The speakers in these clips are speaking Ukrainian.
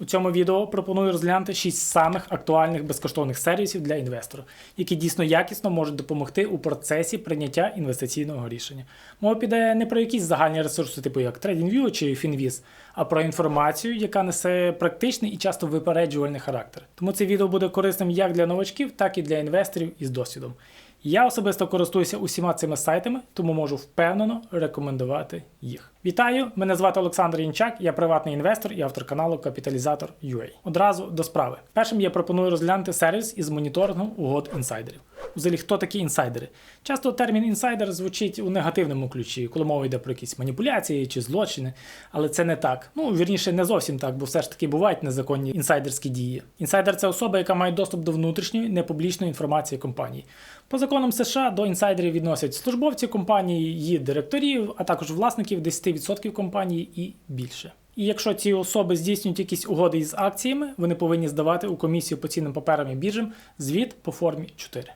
У цьому відео пропоную розглянути 6 самих актуальних безкоштовних сервісів для інвестора, які дійсно якісно можуть допомогти у процесі прийняття інвестиційного рішення. Мова піде не про якісь загальні ресурси, типу як TradingView чи FinViz, а про інформацію, яка несе практичний і часто випереджувальний характер. Тому це відео буде корисним як для новачків, так і для інвесторів із досвідом. Я особисто користуюся усіма цими сайтами, тому можу впевнено рекомендувати їх. Вітаю! Мене звати Олександр Янчак, я приватний інвестор і автор каналу Капіталізатор UA. Одразу до справи. Першим я пропоную розглянути сервіс із моніторингом угод інсайдерів. Взагалі, хто такі інсайдери? Часто термін інсайдер звучить у негативному ключі, коли мова йде про якісь маніпуляції чи злочини, але це не так. Ну вірніше, не зовсім так, бо все ж таки бувають незаконні інсайдерські дії. Інсайдер це особа, яка має доступ до внутрішньої непублічної інформації компанії. По законам США до інсайдерів відносять службовці компанії, її директорів, а також власників 10% компанії і більше. І якщо ці особи здійснюють якісь угоди із акціями, вони повинні здавати у комісію по цінним паперам і біржам звіт по формі 4.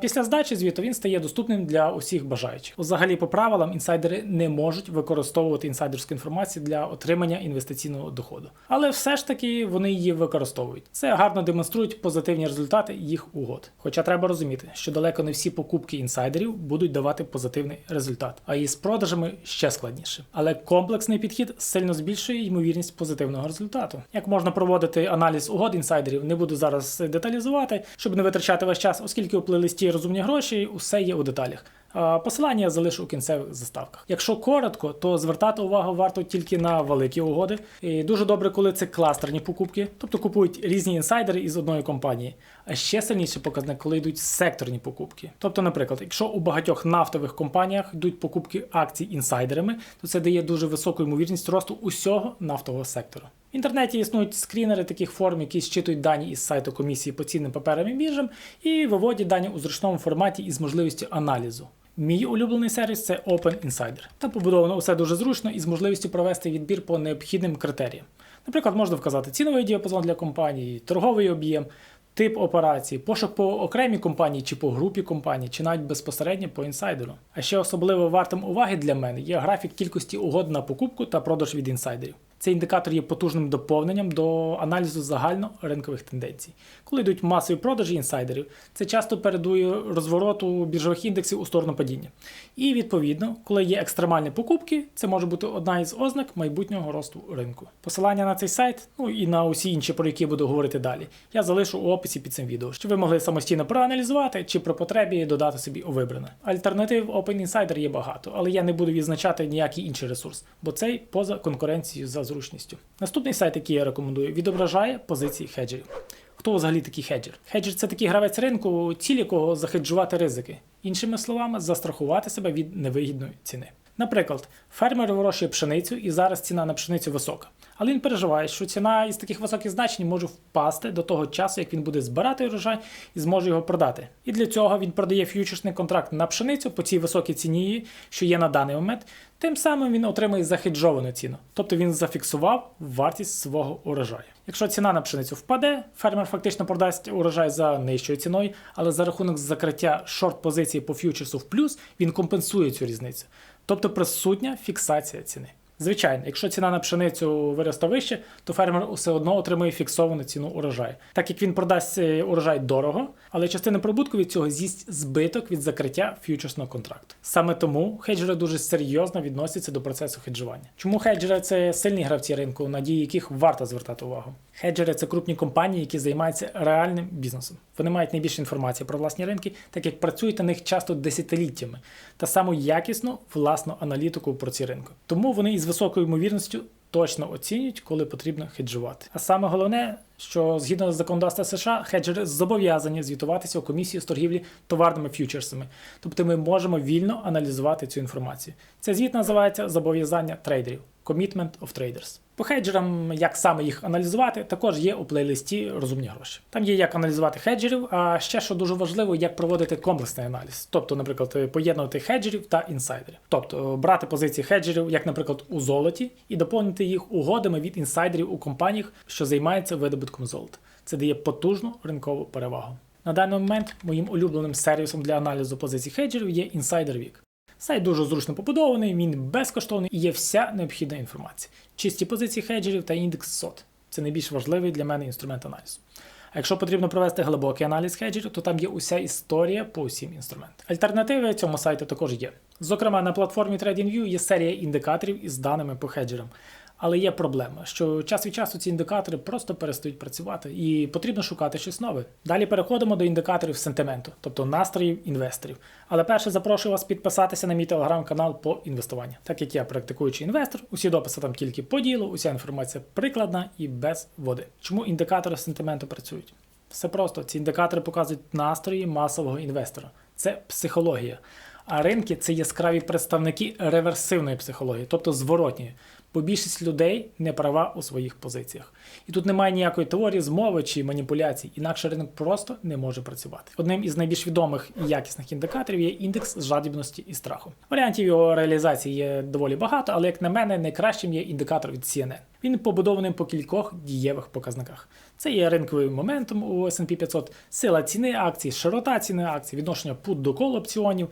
Після здачі звіту він стає доступним для усіх бажаючих. Взагалі, по правилам, інсайдери не можуть використовувати інсайдерську інформацію для отримання інвестиційного доходу. Але все ж таки вони її використовують. Це гарно демонструють позитивні результати їх угод. Хоча треба розуміти, що далеко не всі покупки інсайдерів будуть давати позитивний результат, а із продажами ще складніше. Але комплексний підхід сильно збільшує ймовірність позитивного результату. Як можна проводити аналіз угод інсайдерів, не буду зараз деталізувати, щоб не витрачати ваш час, оскільки у плейлисті розумні гроші, усе є у деталях. Посилання я залишу у кінцевих заставках. Якщо коротко, то звертати увагу варто тільки на великі угоди. І дуже добре, коли це кластерні покупки, тобто купують різні інсайдери із одної компанії. А ще сильніший показник, коли йдуть секторні покупки. Тобто, наприклад, якщо у багатьох нафтових компаніях йдуть покупки акцій інсайдерами, то це дає дуже високу ймовірність росту усього нафтового сектору. В інтернеті існують скрінери таких форм, які зчитують дані із сайту комісії по цінним паперам і біржам і виводять дані у зручному форматі із можливістю аналізу. Мій улюблений сервіс це Open Insider. Там побудовано все дуже зручно і з можливістю провести відбір по необхідним критеріям. Наприклад, можна вказати ціновий діапазон для компанії, торговий об'єм, тип операції, пошук по окремій компанії чи по групі компаній, чи навіть безпосередньо по інсайдеру. А ще особливо вартим уваги для мене є графік кількості угод на покупку та продаж від інсайдерів. Цей індикатор є потужним доповненням до аналізу загальноринкових тенденцій. Коли йдуть масові продажі інсайдерів, це часто передує розвороту біржових індексів у сторону падіння. І відповідно, коли є екстремальні покупки, це може бути одна із ознак майбутнього росту ринку. Посилання на цей сайт, ну і на усі інші, про які буду говорити далі, я залишу у описі під цим відео, щоб ви могли самостійно проаналізувати чи про потребі додати собі у вибране. Альтернатив Open Insider є багато, але я не буду відзначати ніякий інший ресурс, бо цей поза конкуренцією за зручністю. Наступний сайт, який я рекомендую, відображає позиції хеджерів. Хто взагалі такий хеджер? Хеджер це такий гравець ринку, ціль якого захеджувати ризики. Іншими словами, застрахувати себе від невигідної ціни. Наприклад, фермер вирощує пшеницю і зараз ціна на пшеницю висока. Але він переживає, що ціна із таких високих значень може впасти до того часу, як він буде збирати урожай і зможе його продати. І для цього він продає ф'ючерсний контракт на пшеницю по цій високій ціні, що є на даний момент. Тим самим він отримує захеджовану ціну, тобто він зафіксував вартість свого урожаю. Якщо ціна на пшеницю впаде, фермер фактично продасть урожай за нижчою ціною, але за рахунок закриття шорт-позиції по ф'ючерсу в плюс він компенсує цю різницю, тобто присутня фіксація ціни. Звичайно, якщо ціна на пшеницю виросте вище, то фермер все одно отримує фіксовану ціну урожаю, так як він продасть урожай дорого, але частина прибутку від цього з'їсть збиток від закриття ф'ючерсного контракту. Саме тому хеджери дуже серйозно відносяться до процесу хеджування. Чому хеджери це сильні гравці ринку, на дії яких варто звертати увагу? Хеджери це крупні компанії, які займаються реальним бізнесом. Вони мають найбільше інформації про власні ринки, так як працюють на них часто десятиліттями, та саму якісну власну аналітику про ці ринки. Тому вони із високою ймовірністю точно оцінюють, коли потрібно хеджувати. А саме головне, що згідно з законодавства США, хеджери зобов'язані звітуватися у комісії з торгівлі товарними ф'ючерсами. Тобто ми можемо вільно аналізувати цю інформацію. Цей звіт називається зобов'язання трейдерів Commitment of Traders. По хеджерам, як саме їх аналізувати, також є у плейлисті розумні гроші. Там є як аналізувати хеджерів, а ще що дуже важливо, як проводити комплексний аналіз. Тобто, наприклад, поєднувати хеджерів та інсайдерів. Тобто брати позиції хеджерів, як, наприклад, у золоті, і доповнити їх угодами від інсайдерів у компаніях, що займаються видобутком золота. Це дає потужну ринкову перевагу. На даний момент моїм улюбленим сервісом для аналізу позицій хеджерів є InsiderWeek. Сайт дуже зручно побудований, він безкоштовний і є вся необхідна інформація, чисті позиції хеджерів та індекс SOT. Це найбільш важливий для мене інструмент аналізу. А якщо потрібно провести глибокий аналіз хеджерів, то там є уся історія по усім інструментам. Альтернативи цьому сайту також є. Зокрема, на платформі TradingView є серія індикаторів із даними по хеджерам. Але є проблема, що час від часу ці індикатори просто перестають працювати, і потрібно шукати щось нове. Далі переходимо до індикаторів сентименту, тобто настроїв інвесторів. Але перше запрошую вас підписатися на мій телеграм-канал по інвестуванню. Так як я практикуючий інвестор, усі дописи там тільки по ділу, уся інформація прикладна і без води. Чому індикатори сентименту працюють? Все просто ці індикатори показують настрої масового інвестора. Це психологія. А ринки це яскраві представники реверсивної психології, тобто зворотньої. Бо більшість людей не права у своїх позиціях. І тут немає ніякої теорії змови чи маніпуляцій, інакше ринок просто не може працювати. Одним із найбільш відомих і якісних індикаторів є індекс жадібності і страху. Варіантів його реалізації є доволі багато, але як на мене, найкращим є індикатор від CNN. Він побудований по кількох дієвих показниках. Це є ринковий моментум у S&P 500, сила ціни акцій, широта ціни акцій, відношення пут до кол опціонів,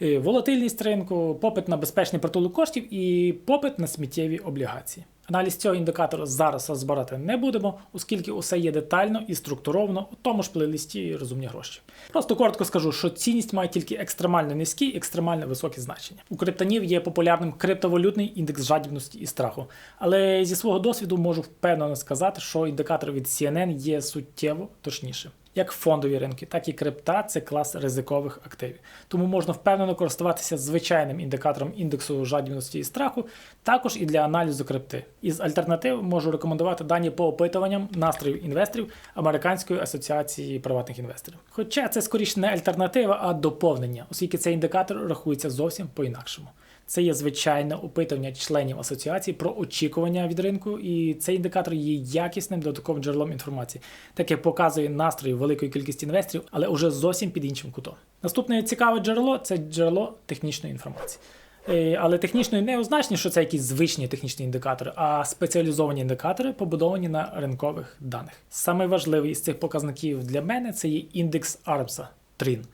волатильність ринку, попит на безпечний притулок коштів і попит на сміттєві облігації. Аналіз цього індикатору зараз розбирати не будемо, оскільки усе є детально і структуровано у тому ж плейлисті розумні гроші. Просто коротко скажу, що цінність має тільки екстремально низькі і екстремально високі значення. У криптонів є популярним криптовалютний індекс жадібності і страху. Але зі свого досвіду можу впевнено сказати, що індикатор від CNN є суттєво точнішим. Як фондові ринки, так і крипта це клас ризикових активів. Тому можна впевнено користуватися звичайним індикатором індексу жадібності і страху, також і для аналізу крипти. Із альтернатив можу рекомендувати дані по опитуванням настроїв інвесторів Американської асоціації приватних інвесторів. Хоча це скоріше не альтернатива, а доповнення, оскільки цей індикатор рахується зовсім по-інакшому. Це є звичайне опитування членів асоціації про очікування від ринку, і цей індикатор є якісним додатковим джерелом інформації, так як показує настрої великої кількості інвесторів, але уже зовсім під іншим кутом. Наступне цікаве джерело це джерело технічної інформації. Е, Але технічною не означає, що це якісь звичні технічні індикатори, а спеціалізовані індикатори, побудовані на ринкових даних. Саме важливий із цих показників для мене це є індекс Армса Трін.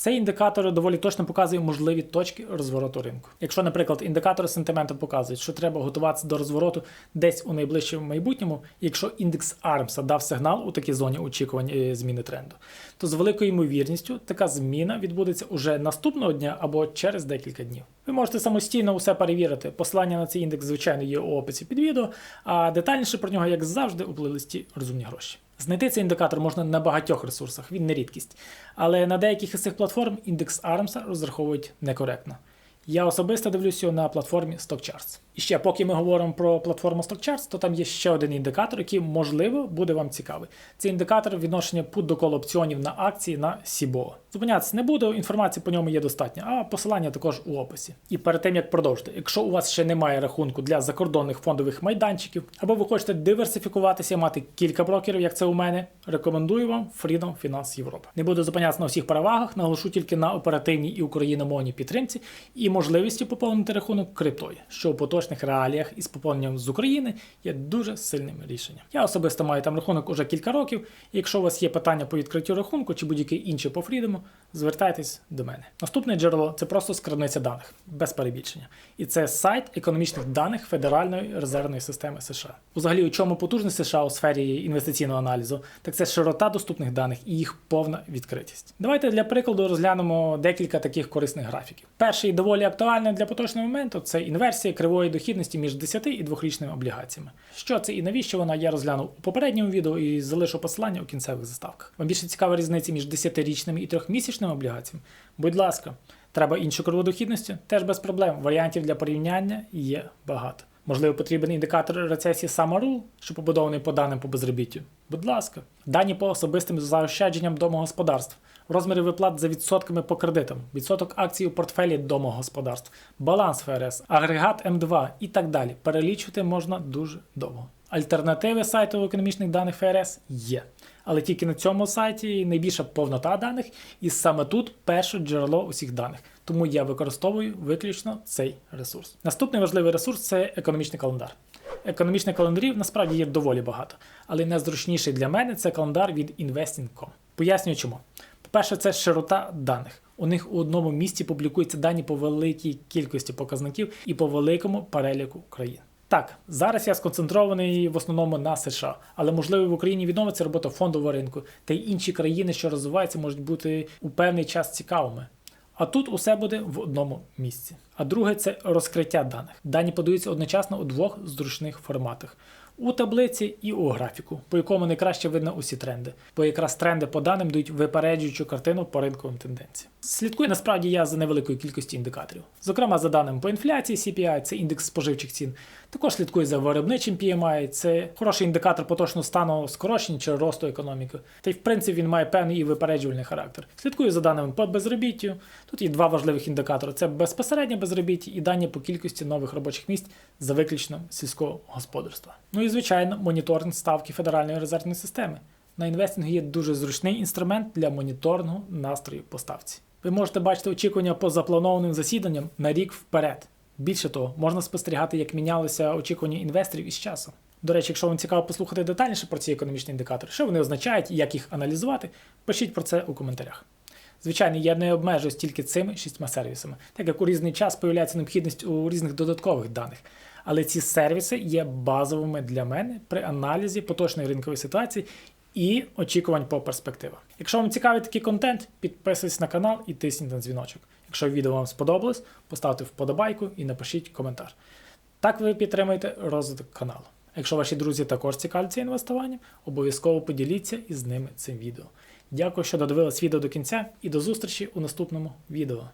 Цей індикатор доволі точно показує можливі точки розвороту ринку. Якщо, наприклад, індикатори сентименту показують, що треба готуватися до розвороту десь у найближчому майбутньому, якщо індекс Армса дав сигнал у такій зоні очікувань е, зміни тренду, то з великою ймовірністю така зміна відбудеться уже наступного дня або через декілька днів. Ви можете самостійно усе перевірити. Посилання на цей індекс, звичайно, є у описі під відео, а детальніше про нього, як завжди, у плейлисті розумні гроші. Знайти цей індикатор можна на багатьох ресурсах, він не рідкість. Але на деяких із цих платформ індекс ARMS розраховують некоректно. Я особисто дивлюсь його на платформі StockCharts. І ще, поки ми говоримо про платформу StockCharts, то там є ще один індикатор, який, можливо, буде вам цікавий. Це індикатор відношення пут до коло опціонів на акції на SIBO. Зупинятися не буду, інформації по ньому є достатньо, а посилання також у описі. І перед тим як продовжити, якщо у вас ще немає рахунку для закордонних фондових майданчиків, або ви хочете диверсифікуватися, мати кілька брокерів, як це у мене, рекомендую вам Freedom Finance Європа. Не буду зупинятися на всіх перевагах, наголошу тільки на оперативній і україномовній підтримці і можливістю поповнити рахунок криптою, що у поточних реаліях із поповненням з України є дуже сильним рішенням. Я особисто маю там рахунок уже кілька років. І якщо у вас є питання по відкриттю рахунку чи будь-який інший по Фрідому, звертайтесь до мене. Наступне джерело це просто скарбниця даних, без перебільшення. І це сайт економічних даних Федеральної резервної системи США. Взагалі, у чому потужність США у сфері інвестиційного аналізу, так це широта доступних даних і їх повна відкритість. Давайте для прикладу розглянемо декілька таких корисних графіків. Перший доволі актуальний для поточного моменту це інверсія кривої дохідності між 10 і 2-річними облігаціями. Що це і навіщо вона я розглянув у попередньому відео і залишу посилання у кінцевих заставках. Вам більше цікава різниця між 10-річними і 3-місячними облігаціями? Будь ласка, треба іншу криву дохідності? Теж без проблем. Варіантів для порівняння є багато. Можливо, потрібен індикатор рецесії Самару, що побудований по даним по безробіттю. Будь ласка, дані по особистим заощадженням домогосподарств, розміри виплат за відсотками по кредитам, відсоток акцій у портфелі домогосподарств, баланс ФРС, агрегат М2 і так далі. Перелічувати можна дуже довго. Альтернативи сайту економічних даних ФРС є. Але тільки на цьому сайті найбільша повнота даних, і саме тут перше джерело усіх даних. Тому я використовую виключно цей ресурс. Наступний важливий ресурс це економічний календар. Економічних календарів насправді є доволі багато, але найзручніший для мене це календар від Investing.com. Пояснюю чому. По-перше, це широта даних. У них у одному місці публікуються дані по великій кількості показників і по великому переліку країн. Так, зараз я сконцентрований в основному на США, але можливо в Україні відновиться робота фондового ринку, та й інші країни, що розвиваються, можуть бути у певний час цікавими. А тут усе буде в одному місці. А друге це розкриття даних. Дані подаються одночасно у двох зручних форматах. У таблиці і у графіку, по якому найкраще видно усі тренди, бо якраз тренди по даним дають випереджуючу картину по ринковим тенденціям. Слідкую насправді я за невеликою кількістю індикаторів. Зокрема, за даними по інфляції CPI, це індекс споживчих цін. Також слідкую за виробничим PMI, це хороший індикатор поточного стану скорочення чи росту економіки. Та й в принципі він має певний і випереджувальний характер. Слідкую за даними по безробіттю. Тут є два важливих індикатори: це безпосереднє безробіття і дані по кількості нових робочих місць за виключно сільського господарства. Ну і звичайно, моніторинг ставки Федеральної резервної системи. На інвестингу є дуже зручний інструмент для моніторингу настрою по ставці. Ви можете бачити очікування по запланованим засіданням на рік вперед. Більше того, можна спостерігати, як мінялися очікування інвесторів із часом. До речі, якщо вам цікаво послухати детальніше про ці економічні індикатори, що вони означають і як їх аналізувати, пишіть про це у коментарях. Звичайно, я не обмежуюсь тільки цими шістьма сервісами, так як у різний час появляється необхідність у різних додаткових даних. Але ці сервіси є базовими для мене при аналізі поточної ринкової ситуації і очікувань по перспективах. Якщо вам цікавий такий контент, підписуйтесь на канал і тисніть на дзвіночок. Якщо відео вам сподобалось, поставте вподобайку і напишіть коментар. Так ви підтримуєте розвиток каналу. Якщо ваші друзі також цікавляться інвестуванням, обов'язково поділіться із ними цим відео. Дякую, що додивились відео до кінця, і до зустрічі у наступному відео.